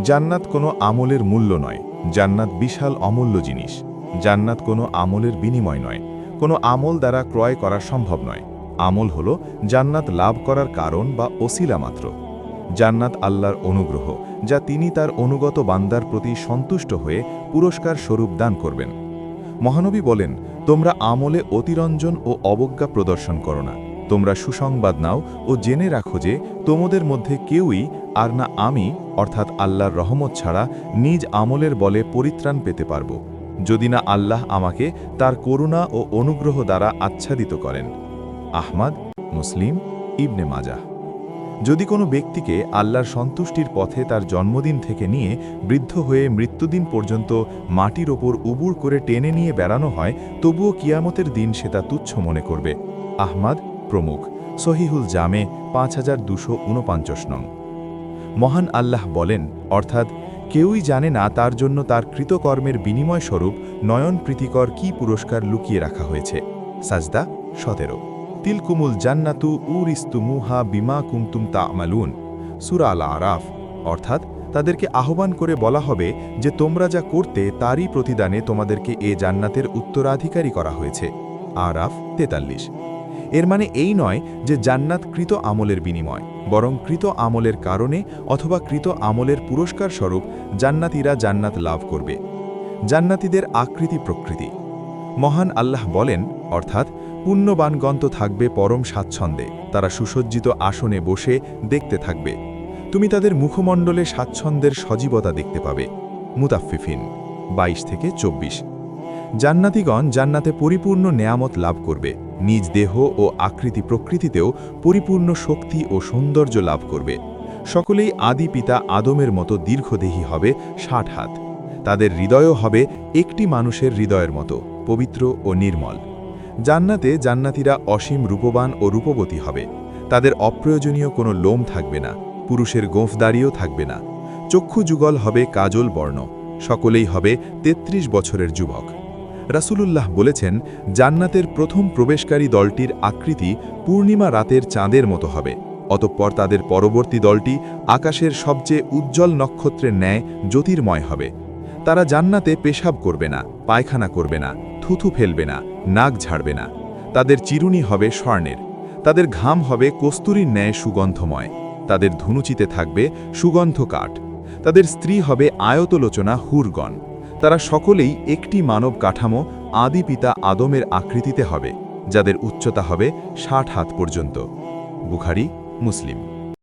জান্নাত কোনো আমলের মূল্য নয়, জান্নাত বিশাল অমূল্য জিনিস। জান্নাত কোনো আমলের বিনিময় নয়, কোনো আমল দ্বারা ক্রয় করা সম্ভব নয়। আমল হল জান্নাত লাভ করার কারণ বা ওসিলা মাত্র। জান্নাত আল্লাহর অনুগ্রহ, যা তিনি তার অনুগত বান্দার প্রতি সন্তুষ্ট হয়ে পুরস্কার স্বরূপ দান করবেন। মহানবী বলেন, তোমরা আমলে অতিরঞ্জন ও অবজ্ঞা প্রদর্শন করো না। তোমরা সুসংবাদ নাও ও জেনে রাখো যে তোমাদের মধ্যে কেউই আর না আমি, অর্থাৎ আল্লাহর রহমত ছাড়া নিজ আমলের বলে পরিত্রাণ পেতে পারব, যদি না আল্লাহ আমাকে তার করুণা ও অনুগ্রহ দ্বারা আচ্ছাদিত করেন। আহমাদ, মুসলিম, ইবনে মাজাহ যদি কোনো ব্যক্তিকে আল্লাহর সন্তুষ্টির পথে তার জন্মদিন থেকে নিয়ে বৃদ্ধ হয়ে মৃত্যুদিন পর্যন্ত মাটির ওপর উবুর করে টেনে নিয়ে বেড়ানো হয়, তবুও কিয়ামতের দিন সে তা তুচ্ছ মনে করবে। আহমাদ, প্রমুখ। সহিহুল জামে, পাঁচ হাজার দুশো নং। মহান আল্লাহ বলেন, অর্থাৎ, কেউই জানে না তার জন্য তার কৃতকর্মের বিনিময় স্বরূপ নয়ন প্রীতিকর কি পুরস্কার লুকিয়ে রাখা হয়েছে। সাজদা সতেরো। তিলকুমুল জান্নাতু উরিস্তু মুহা বিমা কুমতুম তা আমালুন সুরা আল আরাফ অর্থাৎ, তাদেরকে আহ্বান করে বলা হবে যে তোমরা যা করতে তারই প্রতিদানে তোমাদেরকে এ জান্নাতের উত্তরাধিকারী করা হয়েছে। আরাফ তেতাল্লিশ। এর মানে এই নয় যে জান্নাত কৃত আমলের বিনিময়, বরং কৃত আমলের কারণে অথবা কৃত আমলের পুরস্কার স্বরূপ জান্নাতীরা জান্নাত লাভ করবে। জান্নাতীদের আকৃতি প্রকৃতি। মহান আল্লাহ বলেন, অর্থাৎ পুণ্যবানগণ তো থাকবে পরম স্বাচ্ছন্দ্যে, তারা সুসজ্জিত আসনে বসে দেখতে থাকবে। তুমি তাদের মুখমণ্ডলে স্বাচ্ছন্দ্যের সজীবতা দেখতে পাবে। মুতাফিফিন ২২ থেকে চব্বিশ। জান্নাতিগণ জান্নাতে পরিপূর্ণ নেয়ামত লাভ করবে। নিজ দেহ ও আকৃতি প্রকৃতিতেও পরিপূর্ণ শক্তি ও সৌন্দর্য লাভ করবে। সকলেই আদি পিতা আদমের মতো দীর্ঘদেহী হবে ষাট হাত। তাদের হৃদয়ও হবে একটি মানুষের হৃদয়ের মতো, পবিত্র ও নির্মল। জান্নাতে জান্নাতীরা অসীম রূপবান ও রূপবতী হবে। তাদের অপ্রয়োজনীয় কোনো লোম থাকবে না, পুরুষের গোঁফদারিও থাকবে না। চক্ষু যুগল হবে কাজল বর্ণ। সকলেই হবে ৩৩ বছরের যুবক। রাসূলুল্লাহ বলেছেন, জান্নাতের প্রথম প্রবেশকারী দলটির আকৃতি পূর্ণিমা রাতের চাঁদের মতো হবে। অতঃপর তাদের পরবর্তী দলটি আকাশের সবচেয়ে উজ্জ্বল নক্ষত্রের ন্যায় জ্যোতির্ময় হবে। তারা জান্নাতে পেশাব করবে না, পায়খানা করবে না, থুথু ফেলবে না, নাক ঝাড়বে না। তাদের চিরুনি হবে স্বর্ণের, তাদের ঘাম হবে কস্তুরীর ন্যায় সুগন্ধময়। তাদের ধুনুচিতে থাকবে সুগন্ধ কাঠ তাদের স্ত্রী হবে আয়তলোচনা হুরগণ। তারা সকলেই একটি মানব কাঠামো আদি পিতা আদমের আকৃতিতে হবে, যাদের উচ্চতা হবে ষাট হাত পর্যন্ত। বুখারি, মুসলিম।